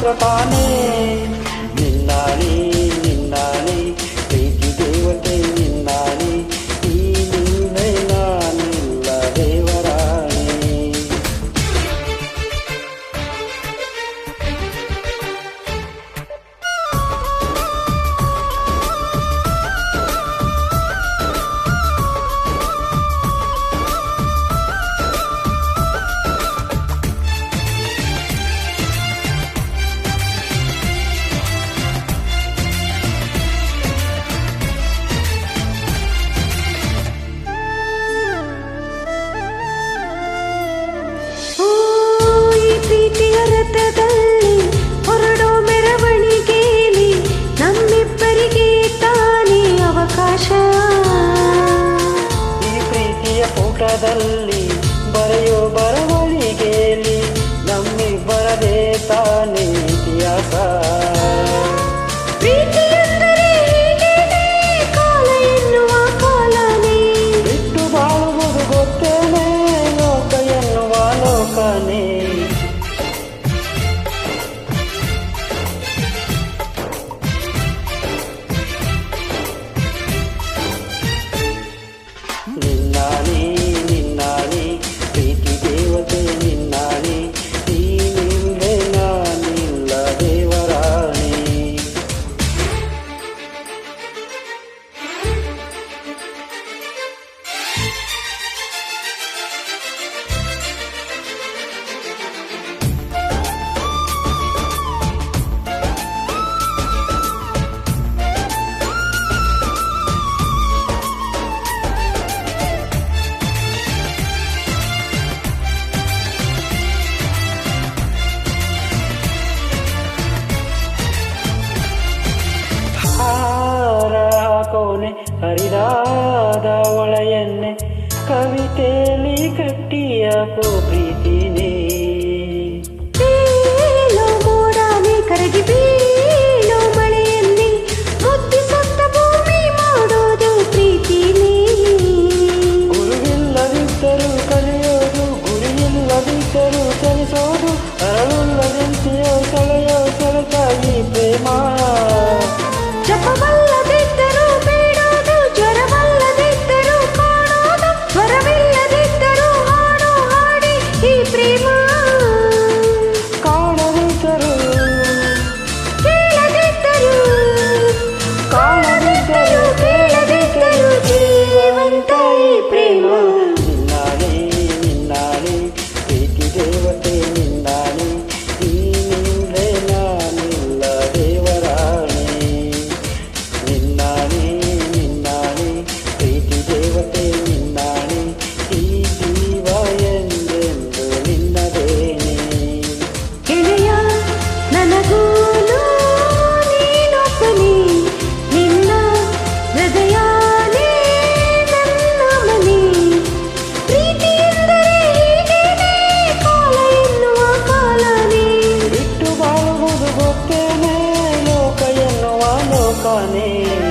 ಕ್ಷೇತ್ರಪಾನೇ ಸಂಗೀತದಲ್ಲಿ ಹೊರಡೋ ಮೆರವಣಿಗೆಯಲ್ಲಿ ತಾನೇ ಅವಕಾಶ. ಈ ಪ್ರೀತಿಯ ಪೂಟದಲ್ಲಿ ಹರಿದಾದ ಒಳೆಯನ್ನೇ ಕವಿತೆಯಲ್ಲಿ ಕಟ್ಟಿಯ ಕೋಬ್ರಿ I name.